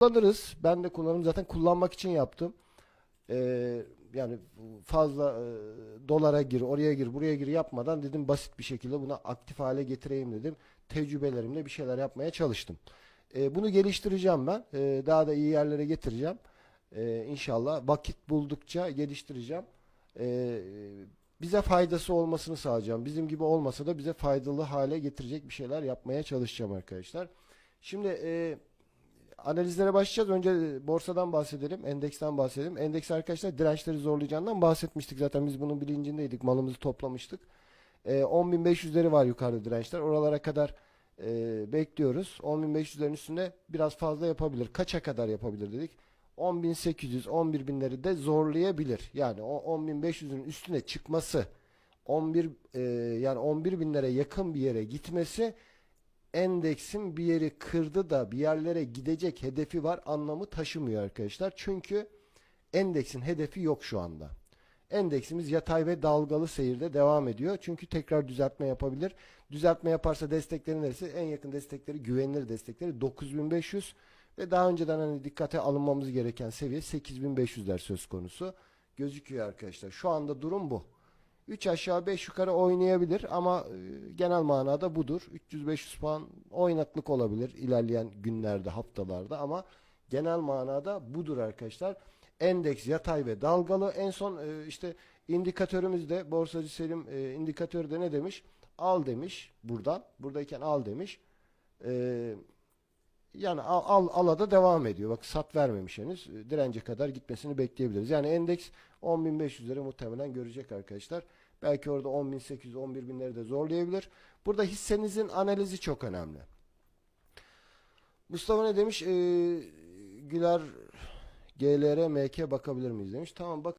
kullanırız. Ben de kullanırım. Zaten kullanmak için yaptım. Ee, yani fazla e, dolara gir, oraya gir, buraya gir yapmadan dedim basit bir şekilde bunu aktif hale getireyim dedim. Tecrübelerimle bir şeyler yapmaya çalıştım. Ee, bunu geliştireceğim ben. Ee, daha da iyi yerlere getireceğim. Ee, inşallah vakit buldukça geliştireceğim. Ee, bize faydası olmasını sağlayacağım. Bizim gibi olmasa da bize faydalı hale getirecek bir şeyler yapmaya çalışacağım arkadaşlar. Şimdi e, analizlere başlayacağız. Önce borsadan bahsedelim, endeksten bahsedelim. Endeks arkadaşlar dirençleri zorlayacağından bahsetmiştik. Zaten biz bunun bilincindeydik. Malımızı toplamıştık. E, 10.500'leri var yukarıda dirençler. Oralara kadar e, bekliyoruz. 10.500'lerin üstünde biraz fazla yapabilir. Kaça kadar yapabilir dedik. 10.800, 11.000'leri de zorlayabilir. Yani o 10.500'ün üstüne çıkması 11 e, yani 11 binlere yakın bir yere gitmesi endeksin bir yeri kırdı da bir yerlere gidecek hedefi var anlamı taşımıyor arkadaşlar. Çünkü endeksin hedefi yok şu anda. Endeksimiz yatay ve dalgalı seyirde devam ediyor. Çünkü tekrar düzeltme yapabilir. Düzeltme yaparsa destekleri neresi? En yakın destekleri güvenilir destekleri 9500 ve daha önceden hani dikkate alınmamız gereken seviye 8500'ler söz konusu gözüküyor arkadaşlar. Şu anda durum bu. 3 aşağı 5 yukarı oynayabilir ama e, genel manada budur. 300-500 puan oynaklık olabilir ilerleyen günlerde, haftalarda ama genel manada budur arkadaşlar. Endeks yatay ve dalgalı. En son e, işte indikatörümüzde borsacı Selim e, indikatörde ne demiş? Al demiş buradan. Buradayken al demiş. Yani al, al ala da devam ediyor. Bak sat vermemiş henüz. Dirence kadar gitmesini bekleyebiliriz. Yani endeks 10.500'leri muhtemelen görecek arkadaşlar. Belki orada 10.800, 11.000'leri de zorlayabilir. Burada hissenizin analizi çok önemli. Mustafa ne demiş? Ee, Güler GLR MK bakabilir miyiz demiş. Tamam bak